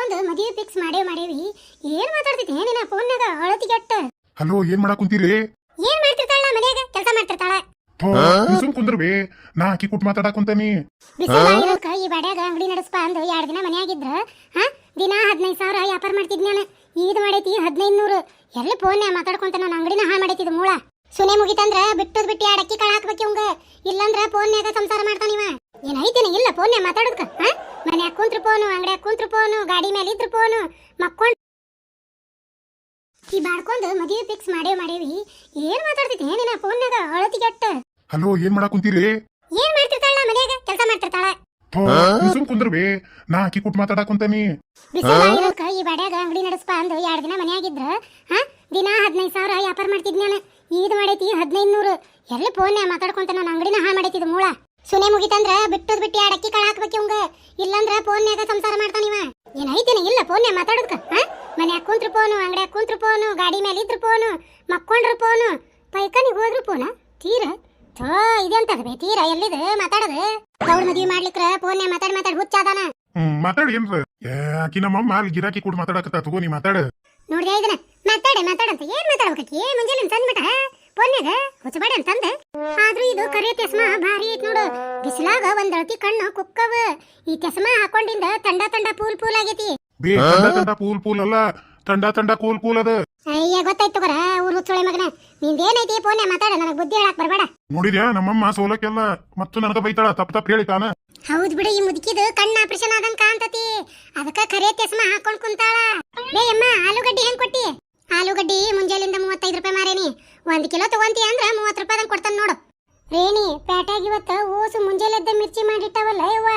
ಬಾಡ್ಕೊಂಡ್ ಮದುವೆ ಫಿಕ್ಸ್ ಮಾಡೇ ಮಾಡೇವಿ. ಏನ್ ಮಾತಾಡ್ತಿದ್ದೆ? ನಿನ್ನ ಫೋನ್ಯಾಗ ಅಳತಿಗೆಟ್ಟ ಹಲೋ ಏನ್ ಮಾಡಕ್ ಕುಂತೀರಿ? ಏನ್ ಮಾಡ್ತಿರ್ತಾಳ ಮನೆಯಾಗ? ಕೆಲಸ ಮಾಡ್ತಿರ್ತಾಳ. ಸುಮ್ ಕುಂದ್ರಬೇ. ನಾ ಆಕಿ ಕುಟ್ ಮಾತಾಡಕ್ ಕುಂತಾನಿ. ಈ ಬಾಡ್ಯಾಗ ಅಂಗಡಿ ನಡೆಸ್ಪ ಅಂದ್ ಎರಡ್ ದಿನ ಮನೆಯಾಗಿದ್ರ. ಹಾ? ದಿನ ಹದಿನೈದು ಸಾವಿರ ವ್ಯಾಪಾರ ಮಾಡ್ತಿದ್ ನಾನು. ಈದ್ ಮಾಡೈತಿ ಹದಿನೈದು ನೂರು ಎಲ್ಲಿ ಫೋನ್ ಮಾತಾಡ್ಕೊಂತ ನಾನು ಅಂಗಡಿನ ಹಾಳು ಮಾಡೈತಿದ್ ಮೂಳ. ಸುನೆ ಮುಗಿತಂದ್ರ ಬಿಟ್ಟದ್ ಬಿಟ್ಟು ಎರಡ್ ಅಕ್ಕಿ ಕಾಳು ಹಾಕ್ಬೇಕು ಇವಂಗ. ಇಲ್ಲಂದ್ರ ಫೋನ್ಯಾಗ ಸಂಸಾರ ಮಾಡ್ತಾನಿವ ಏನೈತೇನೆ ಇಲ್ಲ ಫೋನ್ ಮಾತಾಡೋದ್ಕ ಹಾ? ಮನ್ಯಾಗ ಕುಂತ್ರು ಫೋನು ಅಂಗಡ್ಯಾಗ ಕುಂತ್ರು ಫೋನು ಗಾಡಿ ಮೇಲೆ ಇದ್ರ ಫೋನು ಮಕ್ಕೊಂಡ್ ಈ ಬಾಡ್ಕೊಂಡು ಮದುವೆ ಫಿಕ್ಸ್ ಮಾಡೇ ಮಾಡೇವಿ. ಏನ್ ಮಾತಾಡ್ತಿದ್ದೆ ಫೋನ್ನಾಗ ಫೋನ್ಯಾಗ ಅಳತಿಗೆಟ್ಟ ಹಲೋ ಏನ್ ಮಾಡಕ್ ಕುಂತೀರಿ? ಏನ್ ಮಾಡ್ತಿರ್ತಾಳ ಮನ್ಯಾಗ? ಕೆಲಸ ಮಾಡ್ತಿರ್ತಾಳ. ಸುಮ್ ಕುಂದ್ರಬೇ ನಾ ಆಕಿ ಕುಟ್ ಮಾತಾಡಕ್ ಕುಂತಾನಿ ಈ ಬಾಡ್ಯಾಗ ಅಂಗಡಿ ನಡೆಸ್ಪ ಅಂದ್ ಎರಡ್ ದಿನ ಮನ್ಯಾಗಿದ್ರ. ಹಾ? ದಿನ ಹದಿನೈದು ಸಾವಿರ ವ್ಯಾಪಾರ ಮಾಡ್ತಿದ್ ನಾನು. ಈದ್ ಮಾಡೈತಿ ಹದಿನೈದು ನೂರು ಎಲ್ಲಿ ಫೋನ್ ಮಾತಾಡ್ಕೊಂತ ನಾನು ಅಂಗಡಿನ ಹಾ ಮಾಡೈತಿದ್ ಮೂಳ? ಸುನೆ ಮುಗಿತಂದ್ರ ಬಿಟ್ಟದ್ ಬಿಟ್ಟು ಎರಡು ಅಕ್ಕಿ ಕಾಳು ಹಾಕ್ಬೇಕು ಇವಂಗ. ಇಲ್ಲಂದ್ರ ಫೋನ್ಯಾಗ ಸಂಸಾರ ಮಾಡ್ತಾನಿವ ಏನೈತೇನೆ ಇಲ್ಲ ಫೋನ್ ಮಾತಾಡೋದ್ಕ? ಹಾ? ಮನ್ಯಾಗ ಕುಂತ್ರ ಫೋನು ಅಂಗಡ್ಯಾಗ ಕುಂತ್ರ ಫೋನು ಗಾಡಿ ಮೇಲೆ ಇದ್ರ ಫೋನು ಮಕ್ಕೊಂಡ್ರ ಫೋನು ಪೈಖಾನಿಗೆ ಹೋದ್ರು ಫೋನ? ತೀರ? ಥೋ ಇದೆಂತದ ಬೇ ತೀರ? ಎಲ್ಲಿದ? ಮಾತಾಡದ? ಅವ್ರ ಮದ್ವಿ ಮಾಡ್ಲಿಕ್ರ ಫೋನ್ ಮಾತಾಡ್ ಮಾತಾಡ್ ಹುಚ್ಚಾದಾನ ಹ್ಮ್ ಮಾತಾಡಿ ಏನ್ರ? ಏ ಆಕಿ ನಮ್ಮಮ್ಮ ಅಲ್ಲಿ ಗಿರಾಕಿ ಕುಟ್ ಮಾತಾಡಕತ್ತ ತಗೋ ನೀ ಮಾತಾಡ. ನೋಡ್ದೆ ಇದನ್ನ. ಮಾತಾಡೆ ಮಾತಾಡಂತ ಏನ್ ಮಾತಾಡ್ಬೇಕಿ ಏ ಮುಂಜಾನೆ ತಂದ್ಬಿಟ್ಟ ಪೊನ್ಯಾಗ ಹುಚ್ಚಬೇಡ ಅಂತಂದ? ಆದ್ರೂ ಇದು ಕರಿ ತೆಸ್ಮ ಭಾರಿ ಐತ್ ನೋಡು. ಬಿಸಿಲಾಗ ಒಂದ್ ಅಳತಿ ಕಣ್ಣು ಕುಕ್ಕವ. ಈ ತೆಸ್ಮ ಹಾಕೊಂಡಿಂದ ತಂಡ ತಂಡ ಪೂಲ್ ಪೂಲ್ ಆಗೈತಿ. ಬೇ ತಂಡ ತಂಡ ಪೂಲ್ ಪೂಲ್ ಅಲ್ಲ. ತಂಡ ತಂಡ ಕೂಲ್ ಕೂಲ್ ಅದ. ಅಯ್ಯ ಗೊತ್ತಾಯ್ತು ತಗೋರ ಊರ್ ಹುಚ್ಚೋಳೆ ಮಗನ. ನಿಂದೇನೈತಿ ಪೋನ್ಯ ಮಾತಾಡ ನನಗ್ ಬುದ್ಧಿ ಹೇಳಕ್ ಬರಬೇಡ. ನೋಡಿದ್ಯಾ? ನಮ್ಮಮ್ಮ ಸೋಲಕ್ಕೆಲ್ಲ ಮತ್ತು ನನಗ ಬೈತಾಳ ತಪ್ಪ ತಪ್ಪ ಹೇಳಿ ತಾನ. ಹೌದ್ ಬಿಡು ಈ ಮುದುಕಿದು ಕಣ್ಣ ಆಪರೇಷನ್ ಆದಂಗ ಕಾಣ್ತತಿ. ಅದಕ್ಕ ಕರೆ ತೆಸ್ಮ ಹಾಕೊಂಡ್ ಕುಂತಾಳ. ಬೇ ಅಮ್ಮ ಆಲೂಗಡ್ಡಿ ಹೆಂಗ್ ಕೊಟ್ಟಿ? ಆಲೂಗಡ್ಡಿ ಮುಂಜಾಲಿಂದ ಮೂವತ್ತೈದು ರೂಪಾಯಿ ಮಾರೇನಿ. ಒಂದ್ ಕಿಲೋ ತಗೊಂತಿ ಅಂದ್ರ ಮೂವತ್ ರೂಪಾಯಿ ಕೊಡ್ತಾನ ನೋಡು. ರೇಣಿ ಪ್ಯಾಟ್ಯಾಗ ಇವತ್ತ ಓಸು ಮುಂಜಾನೆದ್ದ ಮಿರ್ಚಿ ಮಾಡಿಟ್ಟವಲ್ಲ ಯವ್ವ?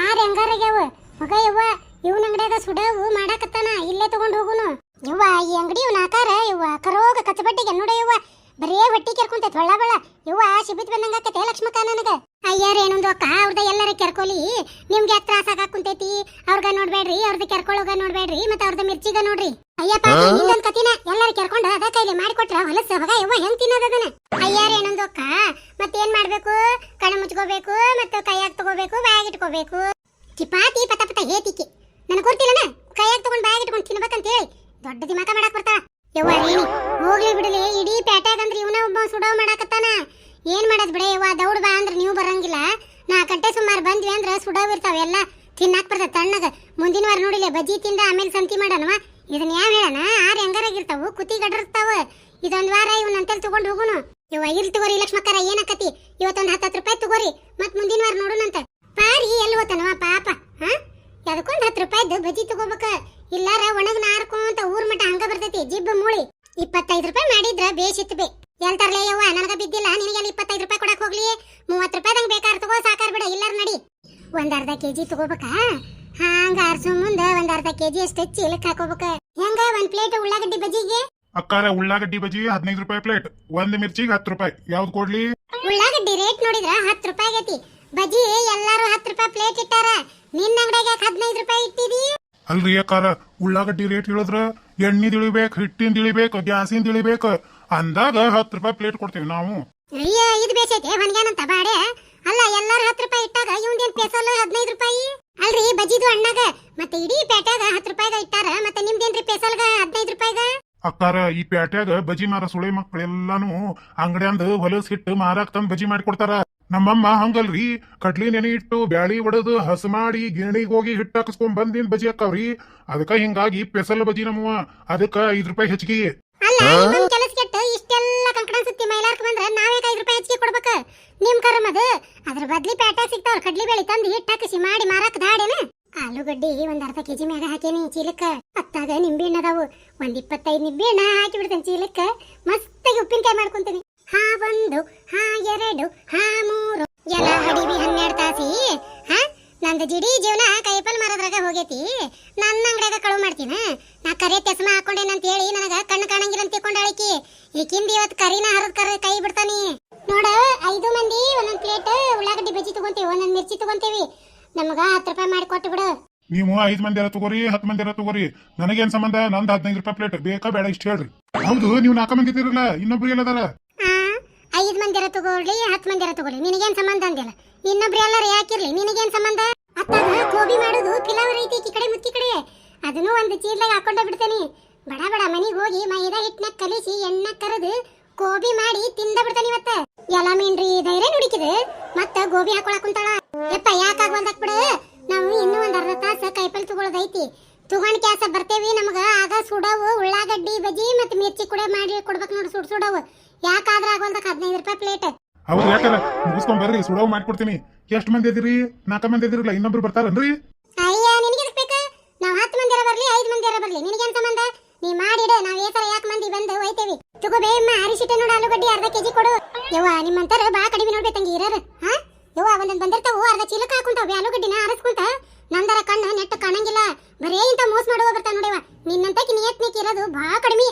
ಆರ್ ಹೆಂಗಾರಾಗ್ಯಾವ? ಮಗ ಯವ್ವ ಇವ್ನ ಅಂಗಡಿಯಾಗ ಸುಡವು ಮಾಡಾಕತ್ತಾನ ಇಲ್ಲೇ ತಗೊಂಡು ಹೋಗುನು. ಯವ್ವ ಈ ಅಂಗಡಿ ಇವ್ನ ಆಕಾರ ಯವ್ವ ಕರೋಗ ಕಚ್ಚಬಟ್ಟಿಗೆ ನೋಡ ಯವ್ವ. ಬರೇ ಹೊಟ್ಟಿ ಕೆರ್ಕೊಂತ ಹೊಳ್ಳ ಬಳ್ಳ ಯವ್ವ ಶಿಬಿತ್ ಬಂದಂಗ ಆಕತೆ ಲಕ್ಷ್ಮಕ್ಕ ನನಗ. ಅಯ್ಯಾರ ಏನೊಂದು ಅಕ್ಕ ಅವ್ರದ ಎಲ್ಲರ ಕೆರ್ಕೊಲಿ. ನಿಮ್ಗೆ ಯಾಕೆ ತ್ರಾಸ ಆಗಾಕುಂತೈತಿ ಅವ್ರಗ ನೋಡ್ಬೇಡ್ರಿ ಅವ್ರದ್ದು ಕೆರ್ಕೊಳ್ಳೋಗ ನೋಡ್ಬೇಡ್ರಿ ಮತ್ತೆ ಅವ್ರದ್ದು ಮಿರ್ಚಿಗ ನೋಡ್ರಿ. ಅಯ್ಯಪ್ಪ ಇಲ್ಲೊಂದ್ ಕತಿನ ಎಲ್ಲರ ಕೆರ್ಕೊಂಡು ಅದ ಕೈಲಿ ಮಾಡಿಕೊಟ್ರ ಹೊಲಸ ಹೊಗ ಯವ್ವ ಹೆಂಗ್ ತಿನ್ನೋದದನ ಅಯ್ಯಾರ ಏನೊಂದು ಅಕ್ಕ ಮತ್ತೇನ್ ಮಾಡ್ಬೇಕು? ಕಣ್ಣು ಮುಚ್ಕೋಬೇಕು ಮತ್ತೆ ಕೈಯಾಗ ತಗೋಬೇಕು, ಬಾಯಾಗ ಇಟ್ಕೋಬೇಕು. ಚಿಪಾತಿ, ಪತ ಪತ ಹೇತಿಕಿ ನನಗೆ ಗೊತ್ತಿಲ್ಲನ? ಕೈಯಾಗ ತಗೊಂಡು ಬಾಯಾಗ ಇಟ್ಕೊಂಡು ತಿನ್ಬೇಕಂತ ಹೇಳಿ ದೊಡ್ಡ ದಿಮಾಕ ಮಾಡಕ್ ಬರ್ತಾ ಯವ್ವ ಏನಿ ಹೋಗ್ಲಿ ಬಿಡಲಿ. ಇಡೀ ಪೇಟ್ಯಾಗ ಅಂದ್ರೆ ಇವನ ಒಬ್ಬ ಸುಡೋ ಮಾಡಾಕತ್ತಾನ. ಏನ್ ಮಾಡದ್ ಬಿಡ ಯವ್ವ? ದೌಡ್ ಬಾ ಅಂದ್ರೆ ನೀವು ಬರಂಗಿಲ್ಲ. ನಾ ಗಂಟೆ ಸುಮಾರು ಬಂದ್ವಿ ಅಂದ್ರೆ ಸುಡೋವ್ ಇರ್ತಾವ ಎಲ್ಲ. ತಿನ್ನಾಕ್ ಬರ್ತದ ತಣ್ಣಗ. ಮುಂದಿನ ವಾರ ನೋಡಿಲ್ಲ ಬಜ್ಜಿ ತಿಂದ ಆಮೇಲೆ ಸಂತಿ ಮಾಡನವ ಇದನ್ನ ಯಾವ ಹೇಳನ ಆರ್ ಹೆಂಗಾರಾಗಿರ್ತಾವು ಕುತಿ ಗಡ್ರಿರ್ತಾವ. ಇದೊಂದ್ ವಾರ ಇವನ್ ಅಂತೇಳಿ ತಗೊಂಡ್ ಹೋಗುನು. ಯವ್ವ, ಇಲ್ ತಗೋರಿ ಲಕ್ಷ್ಮಕ್ಕರ ಏನಕತಿ? ಇವತ್ತೊಂದು ಹತ್ತು ರೂಪಾಯಿ ತಗೋರಿ ಮತ್ ಮುಂದಿನ ವಾರ ನೋಡೋಣಂತ ಪಾರಿ ಎಲ್ಲಿ ಹೋತಾನವ ಪಾಪ, ಹಾ? ಅದಕ್ಕೊಂದ್ ಹತ್ತು ರೂಪಾಯಿದ್ದು ಬಜ್ಜಿ ತಗೋಬೇಕ. ಇಲ್ಲಾರ ಒಣಗ್ ನಾರ್ಕೊಂತ ಊರ್ ಮಟ ಹಂಗ ಬರ್ತೈತಿ, ಜಿಬ್ಬ ಮೂಳಿ. ಇಪ್ಪತ್ತೈದು ರೂಪಾಯಿ ಮಾಡಿದ್ರ ಬೇಸಿತ್ತು ಬೇ. ಎಲ್ತಾರ್ಲೇ ಯವ್ವ, ನನಗ ಬಿದ್ದಿಲ್ಲ, ನಿನಗೆಲ್ಲ ಇಪ್ಪತ್ತೈದು ರೂಪಾಯಿ ಕೊಡಕ್ ಹೋಗ್ಲಿ. ಮೂವತ್ತು ರೂಪಾಯಿದಂಗ್ ಬೇಕಾರ್ ತಗೋ, ಸಾಕಾರ್ ಬಿಡ, ಇಲ್ಲಾರ ನಡಿ. ಒಂದ್ ಅರ್ಧ ಕೆಜಿ ತಗೋಬೇಕಾ? ಹಂಗ ಅರ್ಸು ಮುಂದ ಒಂದ್ ಅರ್ಧ ಕೆಜಿ ಅಷ್ಟು ಚೀಲಕ್ ಹಾಕೋಬೇಕ. ಹೆಂಗ ಒಂದ್ ಪ್ಲೇಟ್ ಉಳ್ಳಾಗಡ್ಡಿ ಬಜ್ಜಿಗೆ? ಅಕ್ಕಾರ ಉಳ್ಳಾಗಡ್ಡಿ ಬಜ್ಜಿ ಹದಿನೈದು ರೂಪಾಯಿ ಪ್ಲೇಟ್ ಒಂದ್ ಮಿರ್ಚಿಗೆ ಹತ್ತು ರೂಪಾಯಿ. ಯಾವ್ದು ಕೊಡ್ಲಿ? ಉಳ್ಳಾಗಡ್ಡಿ ರೇಟ್ ನೋಡಿದ್ರ ಹತ್ತು ರೂಪಾಯಿ ಆಗೈತಿ. ಬಜ್ಜಿ ಎಲ್ಲಾರು ಹತ್ತು ರೂಪಾಯಿ ಪ್ಲೇಟ್ ಇಟ್ಟಾರ. ನಿನ್ನ ಅಂಗಡಿಯಾಗ ಯಾಕೆ ಹದಿನೈದು ರೂಪಾಯಿ ಇಟ್ಟಿದಿ? ಅಲ್ರಿ ಅಕ್ಕಾರ ಉಳ್ಳಾಗಡ್ಡಿ ರೇಟ್ ಹೇಳಿದ್ರ? ಎಣ್ಣೆ ಇಳಿಬೇಕು ಹಿಟ್ಟಿಂದ ಇಳಿಬೇಕು ಗ್ಯಾಸಿನ ಇಳಿಬೇಕು. ಅಂದಾಗ ಹತ್ತು ರೂಪಾಯಿ ಪ್ಲೇಟ್ ಕೊಡ್ತೀವಿ ನಾವು. ಅಯ್ಯ ಇದು ಬೇಸೈತೆ. ಹೊನ್ಗ್ಯಾನಂತ ಬಾಡೆ. ಅಲ್ಲ ಎಲ್ಲಾರು ಹತ್ತು ರೂಪಾಯಿ ಇಟ್ಟಾಗ ಇವಂದೇನ್ ಪೇಸಲ್ ಹದಿನೈದು ರೂಪಾಯಿ? ಅಲ್ರಿ ಬಜ್ಜಿದು ಅಣ್ಣಾಗ ಮತ್ತೆ ಇಡೀ ಪೇಟ್ಯಾಗ ಹತ್ತು ರೂಪಾಯಿಗ ಇಟ್ಟಾರ ಅಕ್ಕಾರ ಈ ಪ್ಯಾಟ್ಯಾಗ ಬಜಿ ಮಾರ ಸುಳೆ ಮಕ್ಕಳೆಲ್ಲಾನು ಅಂಗಡ್ಯಾಂದ ಹೊಲಸ್ ಹಿಟ್ಟು ಮಾರಾಕ್ ತಂದ್ ಬಜಿ ಮಾಡಿ ಕೊಡ್ತಾರ ನಮ್ಮಮ್ಮ ಹಂಗಲ್ರಿ ಕಡ್ಲಿ ನೆನೆ ಇಟ್ಟು ಬ್ಯಾಳಿ ಒಡದು ಹಸು ಮಾಡಿ ಗಿರಣಿಗೆ ಹೋಗಿ ಹಿಟ್ಟು ಹಾಕಿಸ್ಕೊಂಡ್ ಬಂದಿನ್ ಬಜಿ ಅಕ್ಕವ್ರಿ. ಅದಕ್ಕ ಹಿಂಗಾಗಿ ಪೆಸಲ್ ಬಜಿ ನಮ್ಮವ ಅದಕ್ಕ ಐದ್ ರೂಪಾಯಿ ಹೆಚ್ಚಿಗೆ. ಅಲ್ಲ ನಿಮ್ ಕೆಲಸ ಕೆಟ್ಟ ಇಷ್ಟೆಲ್ಲ ಕಂಕಣ ಸುತ್ತಿ ಮೈಲಾರ್ಕ ಬಂದ್ರ ನಾವೇ ಐದು ರೂಪಾಯಿ ಹೆಚ್ಚಿಗೆ ಕೊಡ್ಬೇಕ? ನಿಮ್ ಕರಮ್ ಅದು. ಅದ್ರ ಬದ್ಲಿ ಪ್ಯಾಟ ಸಿಗ್ತಾವ್ರ ಕಡ್ಲಿ ಬೆಳಿ ತಂದು ಹಿಟ್ಟು ಹಾಕಿಸಿ ಮಾಡಿ ಮಾರಾಕ ದಾಡೇನ ಆಲೂಗಡ್ಡಿ ಒಂದ್ ಅರ್ಧ ಕೆಜಿ ಮ್ಯಾಗ ಹಾಕೇನಿ ಚೀಲಕ್ಕ. ಅತ್ತಾಗ ನಿಂಬೆ ಹಣ್ಣು ಅದಾವು. ಒಂದ್ ಇಪ್ಪತ್ತೈದು ನಿಂಬೆ ಹಣ್ಣ ಹಾಕಿ ಬಿಡ್ತೇನೆ ಚೀಲಕ್ಕ. ಮಸ್ತಾಗಿ ಉಪ್ಪಿನಕಾಯಿ ಮಾಡ್ಕೊಂತೀನಿ. ಹಾ ಒಂದು, ಹಾ ಎರಡು, ಹಾ ಮೂರು. ಎಲ್ಲ ಹಡಿವಿ ಹನ್ನೆರಡು ತಾಸಿ, ಹಾ? ನಂದು ಜಿಡಿ ಜೀವನ ಕೈಪಲ್ ಮಾರೋದ್ರಾಗ ಹೋಗೈತಿ. ನನ್ನ ಅಂಗಡಿಯಾಗ ಕಳು ಮಾಡ್ತೀನ. ನಾ ಕರೆ ತೆಸ್ಮ ಹಾಕೊಂಡೇನಂತ ಹೇಳಿ ನನಗ ಕಣ್ಣು ಕಾಣಂಗಿಲ್ಲ ಅಂತ ತಿಳ್ಕೊಂಡಾಳಿಕಿ ಈಕಿಂದ ಇವತ್ತು ಕರಿನ ಹರದ ಕರ ಕೈ ಬಿಡ್ತಾನಿ. ನೋಡ, ಐದು ಮಂದಿ ಒಂದೊಂದು ಪ್ಲೇಟ್ ಉಳ್ಳಾಗಡ್ಡಿ ಬಜ್ಜಿ ತಗೊಂತೀವಿ, ಒಂದೊಂದು ಮಿರ್ಚಿ ತಗೊಂತೇವಿ. ನಮಗ ಹತ್ತು ರೂಪಾಯಿ ಮಾಡಿ ಕೊಟ್ಟು ಬಿಡು. ನೀವು ಐದು ಮಂದಿ ತಗೋರಿ ಹತ್ತು ಮಂದಿ ತಗೋರಿ. ನನಗೇನ್ ಸಂಬಂಧ? ನಂದ್ ಹದಿನೈದು ರೂಪಾಯಿ ಪ್ಲೇಟ್ ಬೇಕಾ ಬೇಡ ಇಷ್ಟ ಹೇಳ್ರಿ. ಹೌದು ನೀವು ನಾಲ್ಕು ಮಂದಿ ಇದ್ದೀರಲ್ಲ ಇನ್ನೊಬ್ರು ಎಲ್ಲದಾರ? ಆ ಐದ್ ಮಂದಿರ ತಗೊಳ್ಳಿ ಹತ್ತು ಮಂದಿರ ತಗೊಳ್ಳಿ ನಿನಗೇನ್ ಸಂಬಂಧ ಅಂದಿಲ್ಲ ಇನ್ನೊಬ್ರು ಎಲ್ಲಾರು ಯಾಕಿರ್ಲಿ? ನಿನಗೇನ್ ಸಂಬಂಧ? ಅತ್ತಾಗ ಗೋಬಿ ಮಾಡೋದು ಪಿಲಾವ್ ರೀತಿ ಈ ಕಡೆ ಮುತ್ತಿ ಕಡೆ. ಅದನ್ನು ಒಂದು ಚೀಲದಾಗ ಹಾಕೊಂಡ ಬಿಡ್ತೇನೆ. ಬಡ ಬಡ ಮನೆಗೆ ಹೋಗಿ ಮೈದಾ ಹಿಟ್ಟನ ಕಲಿಸಿ ಎಣ್ಣ ಕರೆದು ಗೋಬಿ ಮಾಡಿ ತಿಂದ ಬಿಡ್ತಾನೆ ಇವತ್ತ. ಎಲ್ಲ ಮೀನ್ರಿ ಧೈರ್ಯ ನುಡಿಕಿದೆ. ಮತ್ತ ಗೋಬಿ ಹಾಕೊಳಕ್ ಕುಂತಾಳ. ಯಪ್ಪ ಯಾಕಾಗ ಒಂದಾಕ್ ಬಿಡು ನಾವು ಇನ್ನೂ ಒಂದ್ ಅರ್ಧ ತಾಸ ಕೈಪಲ್ ತಗೊಳ್ಳೋದೈತಿ ತಗೊಂಡ್ ಕ್ಯಾಸ ಬರ್ತೇವಿ ನಮಗ ಆಗ ಸುಡವು ಉಳ್ಳಾಗಡ್ಡಿ ಬಜಿ ಮತ್ತ ಮಿರ್ಚಿ ಕೂಡ ಮಾಡಿ ಕೊಡ್ಬೇಕು ನೋಡಿ ಸುಡ್ ಸುಡವು ಯಾಕಾದ್ರ ಆಗೋಲ್ದಕ್ ಹದಿನೈದು ರೂಪಾಯಿ ಪ್ಲೇಟ್ ಹೌದು ಯಾಕಲ್ಲ ಸುಡವ್ ಮಾಡ್ಕೊಡ್ತೀನಿ. ಎಷ್ಟು ಮಂದಿ ಇದ್ರಿ? ನಾಲ್ಕು ಮಂದಿ ಇದಿರಲ್ಲ, ಇನ್ನೊಬ್ರು ಬರ್ತಾರನ್ರಿ? ಅಯ್ಯ ನಿನಗೆ ಎದಕ್ ಬೇಕು? ನಾವ್ ಹತ್ತು ಮಂದಿರ ಬರ್ಲಿ, ಐದು ಬರಲಿ. ನಿನಗೆ ನಿನಗೇನ್ ಸಂಬಂಧ? ನೀ ಮಾಡಿಡ ನಾವ್ ಸಲ ಯಾಕೆ ಮಂದಿ ಬಂದು ಒಯ್ತೇವಿ ತಗೋ ಬೇಯಮ್ಮ ಅರಿಶಿಟ್ಟೆ ನೋಡು, ಆಲೂಗಡ್ಡಿ ಅರ್ಧ ಕೆಜಿ ಕೊಡು. ಯವ್ವ ನಿಮ್ಮಂತರ ಬಾ ಕಡಿಮೆ ನೋಡ್ಬೇಕಂಗೆ ಇರೋರು. ಹಾ? ಯವ್ವ, ಒಂದೊಂದು ಬಂದಿರ್ತಾವು, ಅರ್ಧ ಚೀಲಕ್ಕೆ ಹಾಕೊಂತಾವೆ ಆಲೂಗಡ್ಡಿನ ಅರಸ್ಕೊಂತ ನಂದರ ಕಣ್ಣು ನೆಟ್ಟು ಕಾಣಂಗಿಲ್ಲ ಬರೇ ಇಂತ ಮೋಸ ಮಾಡುವ ಬರ್ತಾವ ನೋಡಿವ ನಿನ್ನಂತಕಿ ನಿಯತ್ನಿಕ್ ಇರೋದು ಬಾ ಕಡಿಮೆ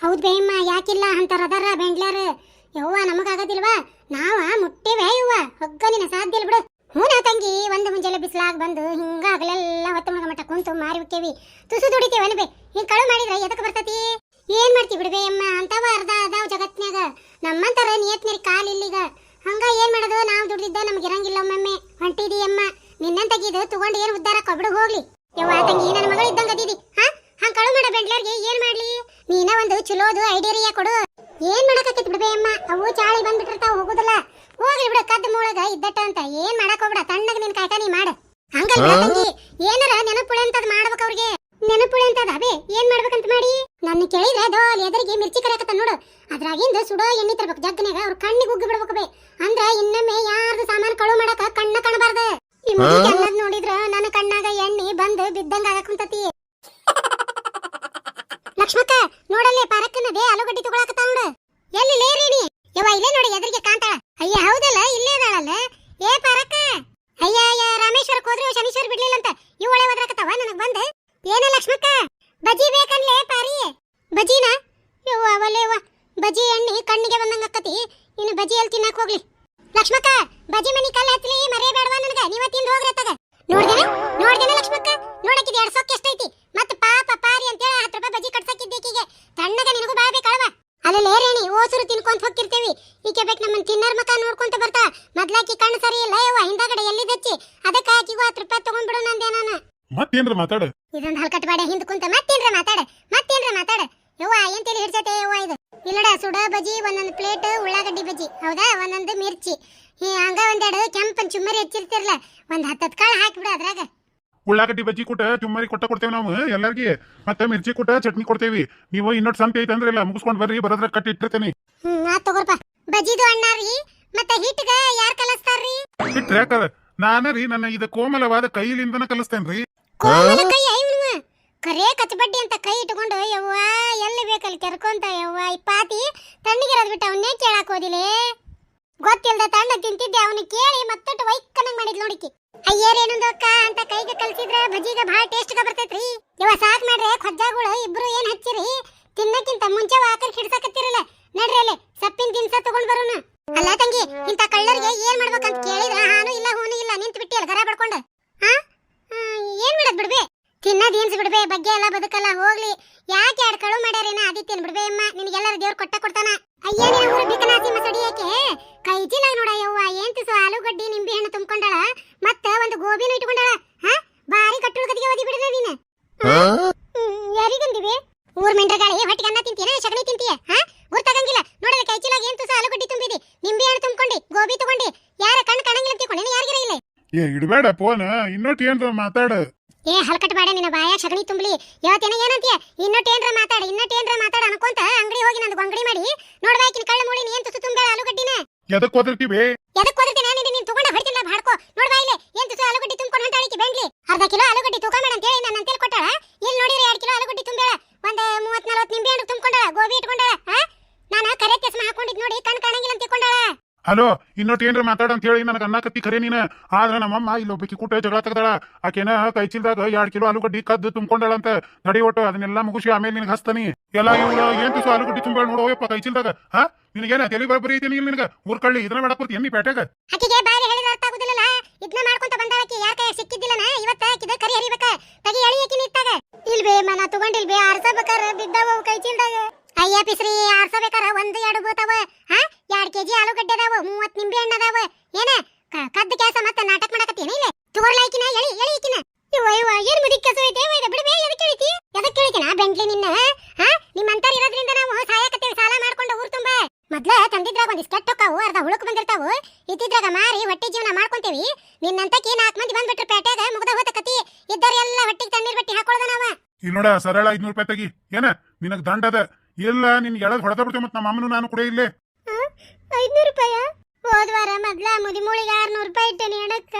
ಹೌದ್ ಬೇಯಮ್ಮ ಯಾಕಿಲ್ಲ ಅಂತಾರ ಅದಾರ ಬೆಂಡ್ಲಾರ ಯವ್ವ ನಮಗಾಗದಿಲ್ವಾ ನಾವ ಮುಟ್ಟೇವೆ ಯವ್ವ ಹೊಗ್ಗ ನಿನ್ನ ಸಾಧ್ಯ ಇಲ್ಲ ಬಿಡು ಹ್ಞೂ ನಾ ತಂಗಿ ಒಂದು ಮುಂಜಾನೆ ಬಿಸಿಲಾಗ ಬಂದು ಹಿಂಗ ಹಗಲೆಲ್ಲ ಹೊತ್ತು ಮುಳುಗ ಮಟ್ಟ ಕುಂತು ಮಾರಿ ಬಿಟ್ಟೇವಿ ತುಸು ದುಡಿತೇವೆ ಅನ್ಬೆ ಹಿಂಗ್ ಕಳು ಮಾಡಿದ್ರೆ ಎದಕ್ ಬರ್ತತಿ ಏನ್ ಮಾಡ್ತಿ ಬಿಡ್ಬೇ ಅಮ್ಮ ಅಂತವ ಅರ್ಧ ಅದಾವ ಜಗತ್ನ್ಯಾಗ ನಮ್ಮಂತರ ನಿಯತ್ನೇರಿ ಕಾಲ್ ಇಲ್ಲಿಗ ಹಂಗ ಏನ್ ಮಾಡೋದು ನಾವ್ ದುಡ್ದಿದ್ದ ನಮ್ಗೆ ಇರಂಗಿಲ್ಲ ಒಮ್ಮೊಮ್ಮೆ ಹೊಂಟಿದಿ ಅಮ್ಮ ತೆಗಿದು ತಗೊಂಡು ಏನ್ ಉದ್ದಾರ ಕಬಡ ಹೋಗ್ಲಿ. ಯವ್ವ ತಂಗಿ ನನ್ನ ಮಗಳು ಇದ್ದಂಗ ಅದೀದಿ. ಹಾ? ಹಂಗ ಕಳು ಮಾಡ ಬೆಂಡ್ಲರ್ಗೆ ಏನ್ ಮಾಡ್ಲಿ? ನೀನ ಒಂದು ಚಲೋದು ಐಡಿಯಾ ಕೊಡು. ಏನ್ ಮಾಡಕತ್ತೈತಿ ಬಿಡ್ಬೇ ಅಮ್ಮ ಅವು ಚಾಳಿ ಬಂದ್ಬಿಟ್ಟಿರ್ತಾವ ಹೋಗುದಿಲ್ಲ. ಹೋಗ್ಲಿ ಬಿಡ ಕದ್ದ ಮೂಳಗ ಇದ್ದಟ್ಟ ಅಂತ. ಏನ್ ಮಾಡಕ್ ಹೋಗ್ಬಿಡ ತಣ್ಣಗ ನಿನ್ ಕಾಟ ನೀ ಮಾಡ. ಹಂಗಲ್ಲ ತಂಗಿ? ಏನಾರ ನೆನಪುಳೆ ಅಂತದ್ ಮಾಡ್ಬೇಕ ಅವ್ರಿಗೆ. ನೆನಪುಳೆ ಅಂತದ ಅಬೇ ಏನ್ ಮಾಡ್ಬೇಕಂತ ಮಾಡಿ? ನನ್ನ ಕೇಳಿದ್ರೆ ದೋಲ್ ಎದರಿಗೆ ಮಿರ್ಚಿ ಕರೆಯಕತ್ತ ನೋಡು. ಅದ್ರಾಗಿಂದ ಸುಡೋ ಎಣ್ಣೆ ತರ್ಬೇಕು ಜಗ್ಗನ್ಯಾಗ ಅವ್ರ ಕಣ್ಣಿಗೆ ಉಗ್ಗಿ ಬಿಡ್ಬೇಕು ಬೇ. ಅಂದ್ರ ಇನ್ನೊಮ್ಮೆ ಯಾರ್ದು ಸಾಮಾನು ಕಳು ಮಾಡಕ ಕಣ್ಣ ಕಾಣಬಾರ್ದು ಈ ಮುದುಕಿ ಎಲ್ಲದ್ ನೋಡಿದ್ರ ನನ್ನ ಕಣ್ಣಾಗ ಎಣ್ಣೆ ಬಂದು ಬಿದ್ದಂಗ ಆಗಕ್ ಕುಂತತಿ ಲಕ್ಷ್ಮಕ್ಕ ನೋಡಲ್ಲೇ ಪಾರಕ್ಕನ ಬೇ ಆಲೂಗಡ್ಡಿ ತಗೊಳಕತ್ತ ನೋಡು ಎಲ್ಲಿ ಲೇರೇಣಿ ಯವ್ವ ಇಲ್ಲೇ ನೋಡಿ ಎದುರಿಗೆ ಕಾಂತಾಳ ಅಯ್ಯ ಹೌದಲ್ಲ ಇಲ್ಲೇ ಅದಾಳಲ್ಲ ಏ ಪಾರಕ್ಕ ಅಯ್ಯ ಅಯ್ಯ ರಾಮೇಶ್ವರಕ್ಕೆ ಹೋದ್ರೆ ಶನೀಶ್ವರ ಬಿಡ್ಲಿಲ್ಲ ಅಂತ ಇವಳೆ ಒದ್ರಕತ್ತವ ನನಗ್ ಬಂದ್ ಏನ ಲಕ್ಷ್ಮಕ್ಕ ಬಜಿ ಬೇಕನ್ಲೇ ಪಾರಿ ಬಜಿನ ಯವ್ವ ಅವಲೇವ ಬಜಿ ಎಣ್ಣೆ ಕಣ್ಣಿಗೆ ಬಂದಂಗ ಅಕ್ಕತಿ ಬಜಿ ತಿನ್ನಕ್ ಹೋಗ್ಲಿ. ಲಕ್ಷ್ಮಕ್ಕ ಬಜಿ ಮನಿ ಕಲ್ಲ ಹಚ್ಚಲಿ ಮರೆಯಬೇಡವಾ ನನಗ? ನೀವ ತಿಂದು ಹೋಗ್ರಿ ಅತ್ತಾಗ ನೋಡ್ದೇನ? ನೋಡ್ದೇನ ಲಕ್ಷ್ಮಕ್ಕ? ನೋಡಕ್ಕಿದ್ ಎರಡ್ ಸೊಕ್ಕ ಎಷ್ಟೈತಿ. ಮತ್ತ ಪಾಪ ಪಾರಿ ಅಂತೇಳಿ ಹತ್ತು ರೂಪಾಯಿ ಬಜಿ ಕಟ್ಸಕ್ಕಿದ್ದೀಕಿಗೆ ತಣ್ಣಗ ನಿನಗೂ ಬಾ ಬೇಕಳವ ಅಲ್ಲೇ ರೇಣಿ ಓಸುರು ತಿನ್ಕೊಂತ ಹೋಗ್ತಿರ್ತೇವಿ. ಈಕೆ ಬೇಕ ನಮ್ಮನ್ ತಿನ್ನರ್ ಮಕ ನೋಡ್ಕೊಂತ ಬರ್ತಾ. ಮೊದ್ಲಾಕಿ ಕಣ್ಣು ಸರಿ ಇಲ್ಲ ಯವ್ವ ಹಿಂದಗಡೆ ಎಲ್ಲಿ ದಚ್ಚಿ ಅದಕ್ಕೆ ಆಕಿಗೂ ಹತ್ತು ರೂಪಾಯಿ ತಗೊಂಡ್ಬಿಡು ನಾನು. ಮತ್ತೇನ್ರ ಮಾತಾಡ? ಇದೊಂದು ಹಲ್ಕಟ್ ಬಾಡೆ ಹಿಂದ್ ಕುಂತ ಮತ್ತೇನ್ರ ಮಾತಾಡ? ಮತ್ತೇನ್ರ ಮಾತಾಡ? ಯವ್ವ ಏನ್ ತೇಲಿ ಹಿಡ್ಸತೆ ಯವ್ವ ಇದು? ಇಲ್ಲಡ ಸುಡ ಬಜಿ ಒಂದೊಂದು ಪ್ಲೇಟ್ ಉಳ್ಳಾಗಡ್ಡಿ ಬಜಿ ಹೌದಾ? ಒಂದೊಂದು ಮಿರ್ಚಿ. ಹಂಗ ಒಂದೆರಡು ಕೆಂಪನ್ ಚುಮ್ಮರಿ ಹೆಚ್ಚಿರ್ತಿರ್ಲ. ಒಂದ್ ಹತ್ತತ್ ಕಾಳು ಹಾಕಿಬಿಡು ಅದ್ರಾಗ. ಉಳ್ಳಾಗಡ್ಡಿ ಬಜ್ಜಿ ಕೊಟ್ಟ ಚುಮ್ಮರಿ ಕೊಟ್ಟ ಕೊಡ್ತೇವೆ ನಾವು ಎಲ್ಲರಿಗೆ. ಮತ್ತೆ ಮಿರ್ಚಿ ಕೊಟ್ಟ ಚಟ್ನಿ ಕೊಡ್ತೇವಿ. ನೀವು ಇನ್ನೊಟ್ಟು ಸಂತೆ ಐತೆ ಅಂದ್ರೆ ಇಲ್ಲ ಮುಗಿಸ್ಕೊಂಡ್ ಬರ್ರಿ ಬರದ್ರ ಕಟ್ಟಿ ಇಟ್ಟಿರ್ತೇನೆ. ಹ್ಮ್ ಆ ತಗೋರ್ಪ. ಬಜ್ಜಿದು ಅಣ್ಣ ರೀ ಮತ್ತೆ ಹಿಟ್ಗ ಯಾರ್ ಕಲಸ್ತಾರ್ರಿ? ಹಿಟ್ ಯಾಕದ ನಾನ ರೀ ನನ್ನ ಇದು ಕೋಮಲವಾದ ಕೈಲಿಂದನ ಕಲಿಸ್ತೇನ್ರಿ ಕೋಮಲ ಕೈ ಐವ್ನು ಕರೇ ಕಚ್ಚಬಡ್ಡಿ ಅಂತ ಕೈ ಇಟ್ಕೊಂಡು ಯವ್ವ ಎಲ್ಲಿ ಬೇಕಲ್ಲಿ ಕೆರ್ಕೊಂತ ಯವ್ವ ಈ ಪಾತಿ ತಣ್ಣಗಿರೋದ್ ಬಿಟ್ಟು ಅವನ್ನೇ ಕೇಳಕ್ ಹೋದಿಲೆ? ಗೊತ್ತಿಲ್ಲದ ತಣ್ಣ ತಿಂತಿದ್ದೆ ಅವನು ಕೇಳಿ ಮತ್ತೊಟ್ಟು ವೈಕ್ಕನಂಗ್ ಮಾಡಿದ್ ನೋಡಿಕಿ. ಅಯ್ಯರೇನೊಂದು ಅಕ್ಕ ಅಂತ ಕೈಗೆ ಕಲ್ಸಿದ್ರ ಬಜಿಗ ಟೇಸ್ಟ್ ಗ ಬರ್ತೈತ್ರಿ. ಇವ ಸಾಕ್ ಮಾಡ್ರೆ ಖಜ್ಜಾಗಳು, ಇಬ್ರು ಏನ್ ಹಚ್ಚಿರಿ? ತಿನ್ನಕ್ಕಿಂತ ಮುಂಚೆ ವಾಕರ್ ಹಿಡ್ಸಕತ್ತಿರಲ್ಲ. ನಡ್ರಿ ಅಲ್ಲೇ, ಸಪ್ಪಿನ ದಿನ್ಸ ತಗೊಂಡ್ ಬರೋಣ ಅಲ್ಲ ತಂಗಿ ಇಂತ ಕಳ್ಳರಿಗೆ ಏನ್ ಮಾಡ್ಬೇಕಂತ ಕೇಳಿದ್ರ ಹಾನು ಇಲ್ಲ, ಹೂನು ಇಲ್ಲ ನಿಂತ ಬಿಟ್ಟಿಯಲ್ಲ ಗರ ಬಡ್ಕೊಂಡು ಹಾ ಏನ್ ಮಾಡದ್ ಬಿಡ್ಬೆ? ತಿನ್ನದ್ ಏನ್ಸ್ ಬಿಡ್ಬೆ ಬಗ್ಗೆ ಎಲ್ಲ ಬದುಕಲ್ಲ, ಹೋಗ್ಲಿ. ಯಾಕೆ ಎರಡು ಕಳು ಮಾಡ್ಯಾರೇನ ಬಿಡ್ಬೇ ಬಿಡ್ಬೆ ಅಮ್ಮ? ನಿನಗೆಲ್ಲರ ದೇವ್ರ ಕೊಟ್ಟ ಕೊಡ್ತಾನ. ಅಯ್ಯ ನಿನ್ನ ಊರ ಬಿಕನಾಸಿ ಮಸಡಿ ಯಾಕೆ ಕೈ ಚೀಲ ನೋಡ ಯವ್ವ ಏನ್ ತುಸು ಆಲೂಗಡ್ಡಿ ನಿಂಬೆ ಹಣ್ಣು ತುಂಬ್ಕೊಂಡಾಳ? ಮತ್ತ ಒಂದು ಗೋಬಿನ ಇಟ್ಕೊಂಡಾಳ? ಹಾ? ಬಾರಿ ಕಟ್ಟುಳ ಕದಿಗೆ ಓದಿ ಬಿಡದ ನೀನು. ಯಾರಿಗಂದಿವೆ ಊರ್ ಮೆಂಡ್ರಗಾಳಿ ಹೊಟ್ಟಿಗೆ ಅನ್ನ ತಿಂತೀಯ ಶಗಣಿ ತಿಂತೀಯ? ಹಾ? ಗುರ್ತಾಗಂಗಿಲ್ಲ ನೋಡಲ್ಲ ಕೈ ಚೀಲಾಗ ಏನ್ ತುಸು ಆಲೂಗಡ್ಡಿ ತುಂಬಿದಿ? ನಿಂಬೆ ಹಣ್ಣು ತುಂಬ್ಕೊಂಡಿ ಗೋಬಿ ತಗೊಂಡಿ. ಯಾರ ಕಣ್ಣು ಕಾಣಂಗಿಲ್ಲ ತಿಳ್ಕೊಂಡಿ ಯಾರಿಗಿರ ಇಲ್ಲ? ಏ ಇಡಬೇಡ ಫೋನ್. ಇನ್ನೊಟ್ಟು ಏನ್ರ ಮಾತಾಡ. ಏ ಹಲ್ಕಟ್ ಬಾಡ ನಿನ್ನ ಬಾಯ ಶಗಣಿ ತುಂಬಲಿ. ಯಾವತ್ತೇನ ಏನಂತೀಯ? ಇನ್ನೊಟ್ಟು ಅನ್ಕೊಂತ ಅಂಗಡಿ ಹೋಗಿ ನಂದು ಅಂಗಡಿ ಮಾಡಿ ನೋಡ್ಬಾಕಿನ ಕಳ್ಳ ಮೂಳಿ ಏನ್ ತುಸು ತುಂಬೇಳ ಆಲೂಗಡ್ಡಿನ? ಎದಕ್ ಓದಿರ್ತೀವಿ ಎದಕ್ ಓದಿರ್ತೀನಿ ನಾನು ನೀನು ತಗೊಂಡ ಹೊಡ್ತಿಲ್ಲ ಬಾಡ್ಕೋ. ನೋಡ್ಬಾ ಇಲ್ಲಿ ಏನ್ ತುಸು ಆಲೂಗಡ್ಡಿ ತುಂಬ್ಕೊಂಡು ಹೊಂಟಾಳಿಕಿ ಬೆಂಡ್ಲಿ ಅರ್ಧ ಕಿಲೋ ಆಲೂಗಡ್ಡಿ ತೂಕ ಮಾಡ ಅಂತ ಹೇಳಿ ನಾನು ಅಂತೇಳಿ ಕೊಟ್ಟಾಳ. ಇಲ್ಲಿ ನೋಡಿರಿ ಎರಡು ಕಿಲೋ ಆಲೂಗಡ್ಡಿ ತುಂಬೇಳ ಒಂದ್ ಮೂವತ್ ನಲ್ವತ್ ನಿಂಬೆ ಹಣ್ಣು ತುಂಬ್ಕೊಂಡಾಳ ಗೋಬಿ ಇಟ್ಕೊಂಡಾಳ ನಾನು ಕರೆ ಚಸ್ಮ ಹಾಕೊಂಡಿದ್ ನೋಡಿ ಕಣ್ ಕಾಣಂಗಿಲ್ಲ ಅಂತ ತಿಳ್ಕೊಂಡಾಳ. ಹಲೋ ಇನ್ನೊಟ್ಟು ಏನ್ರ ಮಾತಾಡ ಅಂತ ಹೇಳಿ ನನಗೆ ಅನ್ನಕತ್ತಿ ಕರೆ ನೀನ. ಆದ್ರ ನಮ್ಮಮ್ಮ ಇಲ್ಲೊಬ್ಬಕಿ ಕೂಟ ಜಗಳ ತೆಗ್ದಾಳ. ಆಕೆನ ಕೈ ಚಿಲ್ದಾಗ ಎರಡ್ ಕಿಲೋ ಆಲೂಗಡ್ಡಿ ಕದ್ದು ತುಂಬ್ಕೊಂಡಳಂತ ತಡಿ ಒಟ್ಟು ಅದನ್ನೆಲ್ಲ ಮುಗಿಸಿ ಆಮೇಲೆ ನಿನಗೆ ಹಸ್ತಾನಿ ಎಲ್ಲ ಏನ್ ತುಸು ಆಲೂಗಡ್ಡಿ ತುಂಬ ನೋಡೋಯಪ್ಪ ಕೈ ಚೀಲ್ದಾಗ. ಹಾ, ನಿನಗೇನ ತಲೆ ಬರಬರಿ ಐತಿ ಇಲ್ಲಿ ನಿನಗ. ಊರ್ ಕಳ್ಳಿ, ಇದನ್ನ ಮಾಡಕ್ ಬರ್ತಿ ಎಮ್ಮಿ ಪೇಟೆಗ ಅಕ್ಕಿಗೆ ಬಾರಿ ಹೇಳಿದ ಅರ್ಥ ಆಗುದಿಲ್ಲ ಇದನ್ನ ಮಾಡ್ಕೊಂತ ಅಕ್ಕಿ ಯಾರ ಕೈ ಸಿಕ್ಕಿದ್ದಿಲ್ಲನ? ಇವತ್ತ ಆಕಿದ ಕರಿ ಹರಿಬೇಕ ತಗಿ ಎಳಿ ಆಕಿನ ಇತ್ತಾಗ ಇಲ್ಬೇ ಮನ ತಗೊಂಡಿಲ್ಬೇ. ಅರ್ಸಬೇಕಾರ ಬಿದ್ದಾವ ಕೈ ಚೀಲ್ದಾಗ. ಅಯ್ಯ ಪಿಸ್ರಿ ಆರ್ಸಬೇಕಾರ ಒಂದು ಎರಡು ಬೋತಾವ, ಹಾ? ಎರಡ್ ಕೆಜಿ ಆಲೂಗಡ್ಡೆ ಅದಾವ, ಮೂವತ್ತು ನಿಂಬೆ ಹಣ್ಣು ಅದಾವ. ಏನ? ಕದ್ದು ಕ್ಯಾಸ ಮತ್ತೆ ನಾಟಕ ಮಾಡಕತ್ತೀನ ಇಲ್ಲ ತಗೋರ್ಲ ಆಕಿನ ಎಳಿ ಎಳಿ ಇಕ್ಕಿನ ಇವ್ವ ಇವ್ವ ಏನ್ ಮುದಿ ಕೆಲಸ ಐತೆ ಇದು ಬಿಡ್ಬೇ ಎದಕ್ಕೆ ಹೇಳ್ತಿ ಎದಕ್ಕೆ ಕೇಳಿತಿನ ಬೆಂಟ್ಲಿ ನಿನ್ನ, ಹಾ? ನಿಮ್ಮಂತಾರ ಇರೋದ್ರಿಂದ ನಾವು ಸಾಯಕತ್ತೀವಿ, ಸಾಲ ಮಾಡ್ಕೊಂಡು ಊರು ತುಂಬ. ಮೊದ್ಲ ತಂದಿದ್ರಾಗ ಒಂದಿಷ್ಟು ಕೆಟ್ಟ ಹೊಕ್ಕಾವು, ಅರ್ಧ ಹುಳುಕ್ ಬಂದಿರ್ತಾವು. ಇದ್ದಿದ್ರಾಗ ಮಾರಿ ಹೊಟ್ಟೆ ಜೀವನ ಮಾಡ್ಕೊಂತೇವಿ. ನಿನ್ನಂತಕಿ ನಾಲ್ಕು ಮಂದಿ ಬಂದ್ಬಿಟ್ರು ಪೇಟೆಗ, ಮುಗ್ದ ಹೋತ ಕತಿ ಇದ್ದರ ಎಲ್ಲ ಹೊಟ್ಟಿಗೆ ತಣ್ಣೀರ್ ಬಟ್ಟಿ ಹಾಕೊಳ್ಳೋದ ನಾವ. ಇಲ್ಲಿ ನೋಡ, ಸರಳ ಐದ್ನೂರು ರೂಪಾಯಿ ತೆಗಿ. ಏನ? ನಿನಗ್ ದಂಡ ಅದ ಇಲ್ಲ ನಿನ್ ಎಳದ್ ಹೊಡೆದ ಬಿಡ್ತೇವೆ ಮತ್ತೆ ನಮ್ಮ ಅಮ್ಮನು ನಾನು ಕೂಡ ಇಲ್ಲೇ. ಐದ್ನೂರು ರೂಪಾಯ? ಹೋದ್ವಾರ ಮೊದ್ಲ ಮುದಿಮೂಳಿಗೆ ಆರ್ನೂರು ರೂಪಾಯಿ ಇಟ್ಟೇನಿ ಹೆಣಕ್ಕ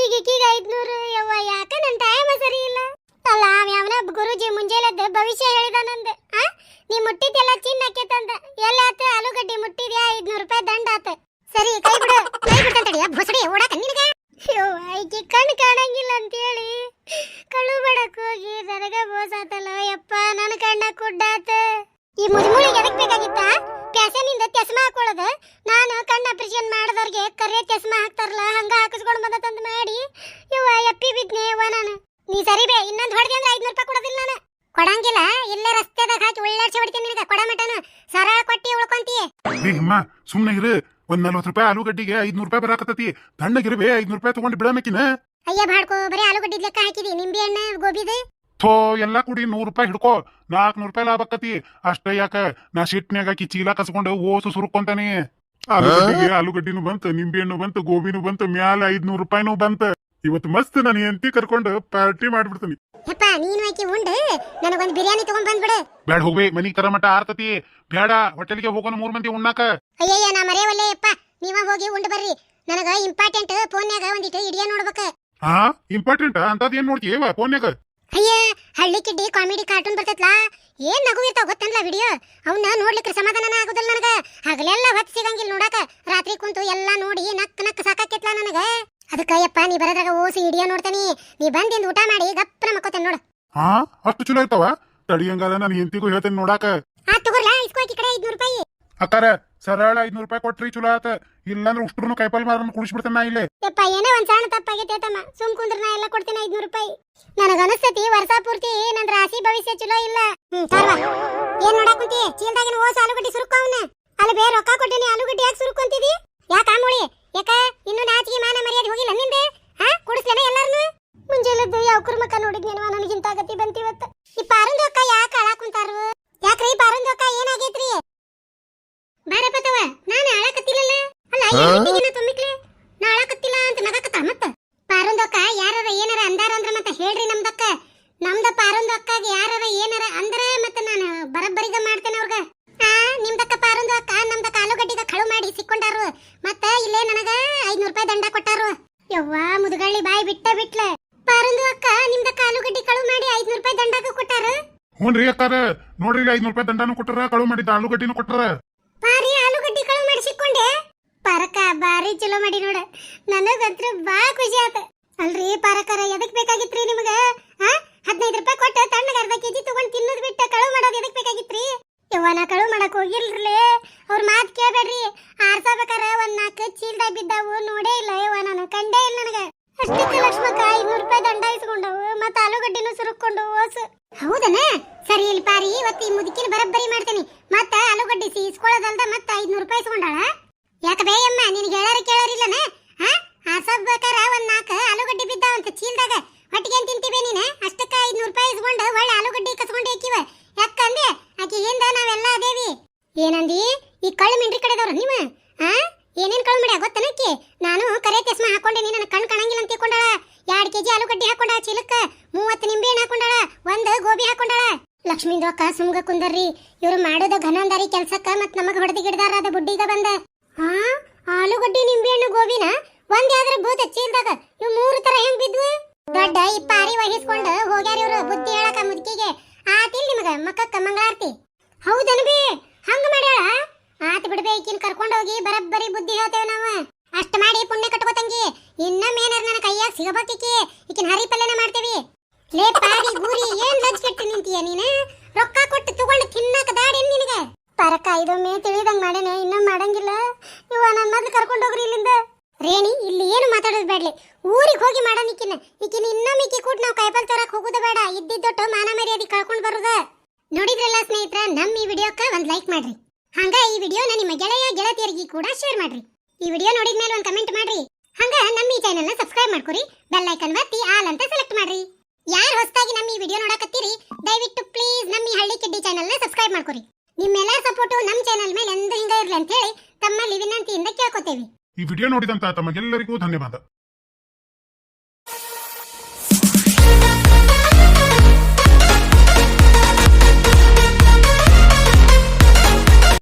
ಈಗ ಈಗ ಐದ್ನೂರು, ಯವ್ವ, ಯಾಕ ನನ್ನ ಟೈಮ ಸರಿ ಇಲ್ಲ? ಅಲ್ಲ ಯಾವನ ಗುರುಜಿ ಮುಂಜಾನೆದ್ದು ಭವಿಷ್ಯ ಹೇಳಿದ ನಂದು ಆ, ನೀ ಮುಟ್ಟಿದ್ದೆಲ್ಲ ಚಿನ್ನ ಆಕೇತಂದ ಎಲ್ಲ ಆತ? ಆಲೂಗಡ್ಡಿ ಮುಟ್ಟಿದ್ಯಾ? ಐದ್ನೂರು ರೂಪಾಯಿ ದಂಡ ಆತ. ಸರಿ, ಕೈ ಬಿಡು. ಕೈ ಬಿಡ್ತಂತಡಿ ಭೊಸಡಿ ಓಡಾಕ ನಿನಗೆ? ಯವ್ವ, ಈಕಿ ಕಣ್ಣು ಕಾಣಂಗಿಲ್ಲ ಅಂತೇಳಿ. ಕಳು ಬಡಕ್ ಹೋಗಿ ನನಗ ಬೋಸಾತಲ್ಲ, ಯಪ್ಪ ನನ್ನ ಕಣ್ಣ ಕುಡ್ಡಾತ. ಈ ಮುದಿಮೂಳಿಗೆ ಎದಕ್ ಬೇಕಾಗಿತ್ತ? ಪ್ಯಾಸನಿಂದ ಚಸ್ಮಾ ಹಾಕೊಳ್ಳೋದು? ನಾನು ಕಣ್ಣು ಆಪರೇಷನ್ ಮಾಡಿದವ್ರಿಗೆ ಕರೆ ಚಸ್ಮಾ ಹಾಕ್ತಾರಲ್ಲ ಹಂಗ ಹಾಕಿಸ್ಕೊಂಡು ಬಂದ ತಂದು ಮಾಡಿ. ಯವ್ವ ಎಪ್ಪಿ ಬಿದ್ನೆ ಯವ್ವ ನಾನು. ನೀ ಸರಿ ಬೇ ಇನ್ನೊಂದು ಹೊಡೆದೆ ಅಂದ್ರೆ ಐದ್ನೂರು ರೂಪಾಯಿ ಕೊಡೋದಿಲ್ಲ ನಾನು. ಕೊಡಂಗಿಲ್ಲ ಇಲ್ಲೇ ರಸ್ತೆದಾಗ ಹಾಕಿ ಉಳ್ಳಾಡ್ಸಿ ಹೊಡಿತೀನಿ ನಿನಗೆ ಕೊಡ ಮಟನು ಸರ ಕೊಟ್ಟಿ ಉಳ್ಕೊಂತೀಯ. ಏ ಹಿಮ್ಮ ಸುಮ್ನೆ ಇರು. ಒಂದ್ ನಲ್ವತ್ ರೂಪಾಯಿ ಆಲೂಗಡ್ಡಿಗೆ ಐದ್ನೂರು ರೂಪಾಯಿ ಬರಾಕತ್ತತಿ. ತಣ್ಣಗಿರ್ಬೇ ಐದ್ನೂರು ರೂಪಾಯಿ ತಗೊಂಡು ಬಿಡಮಕ್ಕಿನ ಅಯ್ಯ ಬಾಡ್ಕೋ ಬರೀ ಆಲೂಗಡ್ಡಿ ಲೆಕ್ಕ ಹಾಕಿದಿ ನಿಂಬೆ ಹಣ್ಣು ಗೋಬಿದು. ಥೋ ಎಲ್ಲ ಕುಡಿ ನೂರು ರೂಪಾಯಿ ಹಿಡ್ಕೋ. ನಾಲ್ಕನೂರು ರೂಪಾಯಿ ಲಾಭ ಆಕತಿ. ಅಷ್ಟ ಯಾಕ? ನಾ ಶಿಟ್ನ್ಯಾಗ ಆಕಿ ಚೀಲ ಕಸ್ಕೊಂಡು ಓಸು ಸುರುಕೊಂತಾನೆ ಆಲೂಗಡ್ಡಿಗೆ ಆಲೂಗಡ್ಡಿನೂ ಬಂತು ನಿಂಬೆ ಹಣ್ಣು ಬಂತು ಗೋಬಿನು ಬಂತು ಮ್ಯಾಲ ಐದ್ನೂರು ರೂಪಾಯಿನೂ ಬಂತ. ಇವತ್ತು ಮಸ್ತ್ ನಾನು ಎಂತಿ ಕರ್ಕೊಂಡು ಪಾರ್ಟಿ ಮಾಡ್ಬಿಡ್ತೀನಿ. ಯಪ್ಪ ನೀನು ಆಕಿ ಉಂಡು. ನನಗೊಂದು ಬಿರಿಯಾನಿ ತಗೊಂಡ್ ಬಂದ್ಬಿಡು. ಬ್ಯಾಡ ಹೋಗ್ಬೇ. ಮನಿಗ್ ತರ ಮಟ ಆರ್ತತಿ. ಬ್ಯಾಡ ಹೋಟೆಲ್ಗೆ ಹೋಗೋಣ ಮೂರ್ ಮಂದಿ ಉಣ್ಣಾಕ. ಅಯ್ಯಯ್ಯ ನಾ ಮರೆಯವಲ್ಲೇ ಯಪ್ಪ. ನೀವ ಹೋಗಿ ಉಂಡು ಬರ್ರಿ. ನನಗ ಇಂಪಾರ್ಟೆಂಟ್ ಫೋನ್ಯಾಗ ಒಂದಿಟ್ಟು ಇಡಿಯ ನೋಡ್ಬೇಕು. ಹಾ ಇಂಪಾರ್ಟೆಂಟ್ ಅಂತದ್ ಏನ್ ನೋಡ್ತೀಯವ ಫೋನ್ಯಾಗ ಅಯ್ಯ ಹಳ್ಳಿ ಕಿಡ್ಡಿ ಕಾಮಿಡಿ ಕಾರ್ಟೂನ್ ಬರ್ತೈತ್ಲಾ? ಏನ್ ನಗು ಇರ್ತಾವ ಗೊತ್ತನ್ಲ ವಿಡಿಯೋ ಅವನ್ನ ನೋಡ್ಲಿಕ್ಕೆ ಸಮಾಧಾನನ ಆಗುದಿಲ್ಲ ನನಗ. ಹಗಲೆಲ್ಲ ಹೊತ್ತು ಸಿಗಂಗಿಲ್ಲ ನೋಡಾಕ. ರಾತ್ರಿ ಕುಂತು ಎಲ್ಲಾ ನೋಡಿ ನಕ್ಕ ನಕ್ಕ ಸಾಕಾಕೈತ್ಲ ನನಗ. ಅದಕ್ಕ ಯಪ್ಪ ನೀ ಬರೋದ್ರಾಗ ಓಸಿ ಹಿಡಿಯೋ ನೋಡ್ತಾನಿ. ನೀ ಬಂದಿಂದ ಊಟ ಮಾಡಿ ಗಪ್ಪನ ಮಕ್ಕೋತೇನೆ ನೋಡು. ಹಾ ಅಷ್ಟು ಚಲೋ ಇರ್ತಾವ? ತಡಿಯಂಗಾರ ನಾನು ಹೆಂಡತಿಗೂ ಹೇಳ್ತೇನೆ ನೋಡಾಕ. ಆ ತಗೋರ್ಲಾ ಇಸ್ಕೋಕಿ ಕಡೆ ಐದ್ನೂರು ರೂಪಾಯಿ. ಅಕ್ಕಾರ, ಸರಳ ಐದ್ನೂರು ರೂಪಾಯಿ ಕೊಟ್ರಿ ಚಲೋ ಆತ. ಇಲ್ಲಾಂದ್ರೆ ಉಷ್ಟ್ರು ಕೈಪಲ್ ಮಾರನ್ನು ಕುಡಿಸ್ಬಿಡ್ತೇನೆ ಇಲ್ಲೇ. ಯಪ್ಪ, ಏನೋ ಒಂದ್ ಸಣ್ಣ ತಪ್ಪಾಗೈತೆ ತಮ್ಮ. ಸುಮ್ ಕುಂದ್ರ ನಾ ಎಲ್ಲ ಕೊಡ್ತೀನಿ ಐದ್ನೂರು ರೂಪಾಯಿ. ನನಗ ಅನಸ್ತತಿ ವರ್ಷ ಪೂರ್ತಿ ನನ್ ರಾಶಿ ಭವಿಷ್ಯ ಚಲೋ ಇಲ್ಲ. ಏನ್ ನೋಡಕ್ ಕುಂತಿ ಚೀಲ್ದಾಗಿನ ಓಸ್ ಆಲೂಗಡ್ಡಿ ಸುರುಕೋ ಅವನ. ಅಲ್ಲಿ ಬೇರೆ ರೊಕ್ಕ ಕೊಟ್ಟಿನಿ, ಆಲೂಗಡ್ಡಿ ಯಾಕೆ ಸುರುಕೊಂತಿದಿ? ಯಾಕ ಆಮೂಳಿ ಯಾಕ ಇನ್ನು ನಾಚಿಗೆ ಮಾನ ಮರ್ಯಾದೆ ಹೋಗಿಲ್ಲ ನಿಂದೆ? ಹಾ ಕುಡಿಸ್ಲೇನ ಎಲ್ಲಾರನು? ಮುಂಜಾನೆ ಯಾವ ಕುರ್ಮಕ್ಕ ನೋಡಿದ್ನೇನವ ನನಗಿಂತ ಗತಿ ಬಂತಿವತ್ತ ಈ ಪಾರಂದು ಅಕ್ಕ ಯಾಕೆ ಅಳಾಕ್ ಕುಂತಾರು ಯಾಕ್ರಿ ಪಾರಂದು ಅಕ್ಕ ಏನಾಗೈತ್ರಿ ಬಾರಪ್ಪತವ ನಾನು ಅಳಕತ್ತಿಲ್ಲಲ್ಲ ಅಲ್ಲ ಏನಿದ್ದೀನ ತುಂಬಿಕ್ಲೆ ನಾ ಅಳಕತ್ತಿಲ್ಲ ಅಂತ ನಗಕತ್ತ ಮತ್ತ ಪಾರೊಂದಕ್ಕ ಯಾರಾರ ಏನಾರ ಅಂದಾರ ಅಂದ್ರ ಮತ್ತ ಹೇಳ್ರಿ ನಮ್ದಕ್ಕ ನಮ್ದ ಪಾರೊಂದು ಅಕ್ಕಾಗ ಯಾರಾರ ಏನಾರ ಅಂದ್ರ ಮತ್ತ ನಾನು ಬರಬ್ಬರಿಗ ಮಾಡ್ತೇನೆ ಅವ್ರಗ ಆ ನಿಮ್ದಕ್ಕ ಪಾರೊಂದು ಅಕ್ಕ ನಮ್ದಕ್ಕ ಆಲೂಗಡ್ಡಿಗ ಕಳು ಮಾಡಿ ಸಿಕ್ಕೊಂಡಾರು ಮತ್ತ ಇಲ್ಲೇ ನನಗ ಐದ್ನೂರ್ ರೂಪಾಯಿ ದಂಡ ಕೊಟ್ಟಾರು ಯವ್ವಾ ಮುದುಗಳ್ಳಿ ಬಾಯಿ ಬಿಟ್ಟ ಬಿಟ್ಲ. ಪರಂದು ಅಕ್ಕ ನಿಮ್ದ ಕಾಲುಗಡ್ಡಿ ಕಳು ಮಾಡಿ ಐದ್ನೂರ್ ರೂಪಾಯಿ ದಂಡಗ ಕೊಟ್ಟಾರ? ಹ್ಞೂನ್ರಿ ಅಕ್ಕಾರ. ನೋಡ್ರಿ ಇಲ್ಲಿ ಐದ್ನೂರು ರೂಪಾಯಿ ದಂಡಾನು ಕೊಟ್ಟರ ಕಳು ಮಾಡಿದ್ದ ಆಲೂಗಡ್ಡಿನೂ ಕೊಟ್ಟರ. ಬಾರಿ ಆಲೂಗಡ್ಡಿ ಕಳು ಮಾಡಿ ಸಿಕ್ಕೊಂಡೆ ಪರಕ ಬಾರಿ ಚಲೋ ಮಾಡಿ ನೋಡ. ನನಗಂತ್ರ ಬಾ ಖುಷಿ ಆತ. ಅಲ್ರಿ ಪಾರಕರ ಎದಕ್ ಬೇಕಾಗಿತ್ರಿ ನಿಮಗ? ಆ? ಹದಿನೈದು ರೂಪಾಯಿ ಕೊಟ್ಟ ತಣ್ಣಗೆ ಅರ್ಧ ಕೆಜಿ ತಗೊಂಡ್ ತಿನ್ನೋದ್ ಬಿಟ್ಟ ಕಳು ಮಾಡೋದು ಎದಕ್ ಬೇಕಾಗಿತ್ರಿ? ಯವ್ವ ನಾ ಕಳು ಮಾಡಕ್ ಹೋಗಿಲ್ರಿ ಅವ್ರ ಮಾತ್ ಕೇಳ್ಬೇಡ್ರಿ. ಆರ್ಸಾಬೇಕಾರ ಒಂದ್ ನಾಲ್ಕು ಚೀಲ್ದಾಗ ಬಿದ್ದಾವು ನೋಡೇ ಇಲ್ಲ. ಅಷ್ಟಕ್ಕೆ ಲಕ್ಷ್ಮಕ್ಕ? ಐನೂರು ರೂಪಾಯಿ ದಂಡ ಇಸ್ಕೊಂಡವು ಮತ್ತೆ ಆಲೂಗಡ್ಡಿನೂ ಸುರುಕೊಂಡು ಓಸು ಹೌದನ? ಸರಿ ಇಲ್ಲಿ ಪಾರಿ, ಇವತ್ತು ಈ ಮುದುಕಿನ ಬರಬ್ಬರಿ ಮಾಡ್ತೀನಿ. ಮತ್ತೆ ಆಲೂಗಡ್ಡಿ ಇಸ್ಕೊಳ್ಳೋದಲ್ದ ಮತ್ತೆ ಐದ್ನೂರು ರೂಪಾಯಿ ಇಸ್ಕೊಂಡಾಳ? ಯಾಕ ಬೇಯಮ್ಮ ನಿನಗೆ ಹೇಳಾರ ಕೇಳಾರಿಲ್ಲನ? ಹಾ ಆಸಬ್ಬೇಕಾರ ಒಂದ್ ನಾಲ್ಕು ಆಲೂಗಡ್ಡಿ ಬಿದ್ದಾವಂತ ಚೀಲದಾಗ. ಹೊಟ್ಟಿಗೆ ಏನ್ ತಿಂತೀವಿ ನೀನ? ಅಷ್ಟಕ್ಕೆ ಐನೂರು ರೂಪಾಯಿ ಇಸ್ಕೊಂಡು ಒಳ್ಳೆ ಆಲೂಗಡ್ಡಿ ಕಸ್ಕೊಂಡು ಹಾಕಿವ. ಯಾಕಂದ್ರೆ ಆಕಿ ಹಿಂದ ನಾವೆಲ್ಲ ಅದೇವಿ. ಏನಂದಿ? ಈ ಕಳ್ಳು ಮಿಂಡ್ರಿ ಕಡೆದವ್ರು ನೀವ? ಹಾ ಏನೇನ್ ಕಳ್ಳು ಮಾಡ್ಯಾ? ಗೊತ್ತನಕ್ಕಿ ನಾನು ಕರೆ ಚಸ್ಮಾ ಹಾಕೊಂಡೇನಿ ನನ್ನ ಕಣ್ ಕಾಣಂಗಿಲ್ಲ ಅಂತ ತಿಳ್ಕೊಂಡಾಳ ಎರಡ್ ಕೆಜಿ ಆಲೂಗಡ್ಡಿ ಹಾಕೊಂಡಾಳ ಚೀಲಕ್ಕ ಮೂವತ್ತು ನಿಂಬೆ ಹಣ್ಣ್ ಹಾಕೊಂಡಾಳ ಒಂದ್ ಗೋಬಿ ಹಾಕೊಂಡಾಳ ಸುಮ್ಗ ಕುಂದರ್ರಿ. ಇವ್ರು ಮಾಡೋದ ಘನಂದಾರಿ ಕೆಲ್ಸಕ್ಕ ಮತ್ ನಮಗ ಹೊಡೆದು ಗಿಡದಾರ ಅದ ಬುಡ್ಡಿಗ ಬಂದ. ಹಾ ಆಲೂಗಡ್ಡಿ ನಿಂಬೆಹಣ್ಣು ಗೋಬಿನ? ಒಂದ್ ಯಾವ್ದ್ರ ಭೂತ ಚೀಲ್ದಾಗ ಇವ್ ಮೂರು ತರ ಹೆಂಗ್ ಬಿದ್ವು? ದೊಡ್ಡ ಪಾರಿ ವಹಿಸ್ಕೊಂಡು ಹೋಗ್ಯಾರ ಇವ್ರು ಬುದ್ಧಿ ಹೇಳಕ ಮುದುಕಿಗೆ. ಆತಿಲ್ ನಿಮಗ, ಮಕ್ಕಕ್ಕ ಮಂಗಳಾರತಿ. ಹೌದನ್ಬಿ ಹಂಗ ಮಾಡ್ಯಾಳ? ಆತ್ ಬಿಡ್ಬೇ, ಈಕಿನ್ ಕರ್ಕೊಂಡ್ ಹೋಗಿ ಬರಬ್ಬರಿ ಬುದ್ಧಿ ಹೇಳ್ತೇವೆ ನಾವು. ಅಷ್ಟ ಮಾಡಿ ಪುಣ್ಯ ಕಟ್ಕೋತಂಗಿ. ಇನ್ನೊಮ್ಮೆ ಏನಾರ ನನ್ನ ಕೈಯಾಗ ಸಿಗಬೇಕಿಕಿ. ಈಕಿನ ಹರಿ ಪಲ್ಯನ ಮಾಡ್ತೇವಿ ಲೇ ಪಾರಿ ಗೂರಿ ಏನ್ ಲಜ್ ಕೆಟ್ಟು ನಿಂತೀಯ ನೀನು ರೊಕ್ಕ ಕೊಟ್ಟು ತಗೊಂಡು ತಿನ್ನಕ ದಾಡಿ ನಿನಗೆ ಪರಕ ಇದೊಮ್ಮೆ ತಿಳಿದಂಗ್ ಮಾಡೇನೆ ಇನ್ನೊಮ್ಮೆ ಮಾಡಂಗಿಲ್ಲ ಇವ ನನ್ನ ಮೊದ್ಲು ಕರ್ಕೊಂಡು ಹೋಗ್ರಿ ಇಲ್ಲಿಂದ ರೇಣಿ ಇಲ್ಲಿ ಏನು ಮಾತಾಡೋದು ಬೇಡ್ಲಿ ಊರಿಗೆ ಹೋಗಿ ಮಾಡೋಣ ಈಕಿನ ಈಕಿನ ಇನ್ನೊಮ್ಮೆ ಈಕಿ ಕೂಡ ನಾವು ಕೈಪಲ್ ತರಕ್ ಹೋಗುದ ಬೇಡ ಇದ್ದಿದ್ದೊಟ್ಟು ಮಾನ ಮರ್ಯಾದೆ ಕಳ್ಕೊಂಡು ಬರುದ ನೋಡಿದ್ರಲ್ಲ ಸ್ನೇಹಿತರ ನಮ್ಮ ಈ ವಿಡಿಯೋಕ್ಕ ಒಂದ್ ಲೈಕ್ ಮಾಡ್ರಿ ಹಂಗ ಈ ವಿಡಿಯೋನ ನಿಮ್ಮ ಗೆಳೆಯ ಗೆಳತಿಯರಿಗೆ ಕೂಡ ಶೇರ್ ಮಾಡ್ರಿ. ಈ ವಿಡಿಯೋ ನೋಡಿದ ಮೇಲೆ ಒಂದು ಕಮೆಂಟ್ ಮಾಡ್ರಿ. ಹಂಗ ನಮ್ಮ ಈ ಚಾನೆಲ್ನ ಸಬ್ಸ್ಕ್ರೈಬ್ ಮಾಡ್ಕೊರಿ ಬೆಲ್ ಐಕನ್ ಒತ್ತಿ ಆಲ್ ಅಂತ ಸೆಲೆಕ್ಟ್ ಮಾಡ್ರಿ. ಯಾರು ಹೊಸದಾಗಿ ನಮ್ಮ ಈ ವಿಡಿಯೋ ನೋಡಕತ್ತೀರಿ, ದಯವಿಟ್ಟು ಪ್ಲೀಸ್ ನಮ್ಮ ಈ ಹಳ್ಳಿ ಕಿಡ್ಡಿ ಚಾನೆಲ್ನ ಸಬ್ಸ್ಕ್ರೈಬ್ ಮಾಡ್ಕೊರಿ. ನಿಮ್ಮೆಲ್ಲ ಸಪೋರ್ಟು ನಮ್ಮ ಚಾನೆಲ್ ಮೇಲೆ ಎಂದು ಹಿಂಗ ಇರ್ಲಿ ಅಂತ ಹೇಳಿ ತಮ್ಮಲ್ಲಿ ವಿನಂತಿಯಿಂದ ಕೇಳ್ಕೊತೇವಿ. ಈ ವಿಡಿಯೋ ನೋಡಿದಂತ ತಮಗೆಲ್ಲರಿಗೂ ಧನ್ಯವಾದ.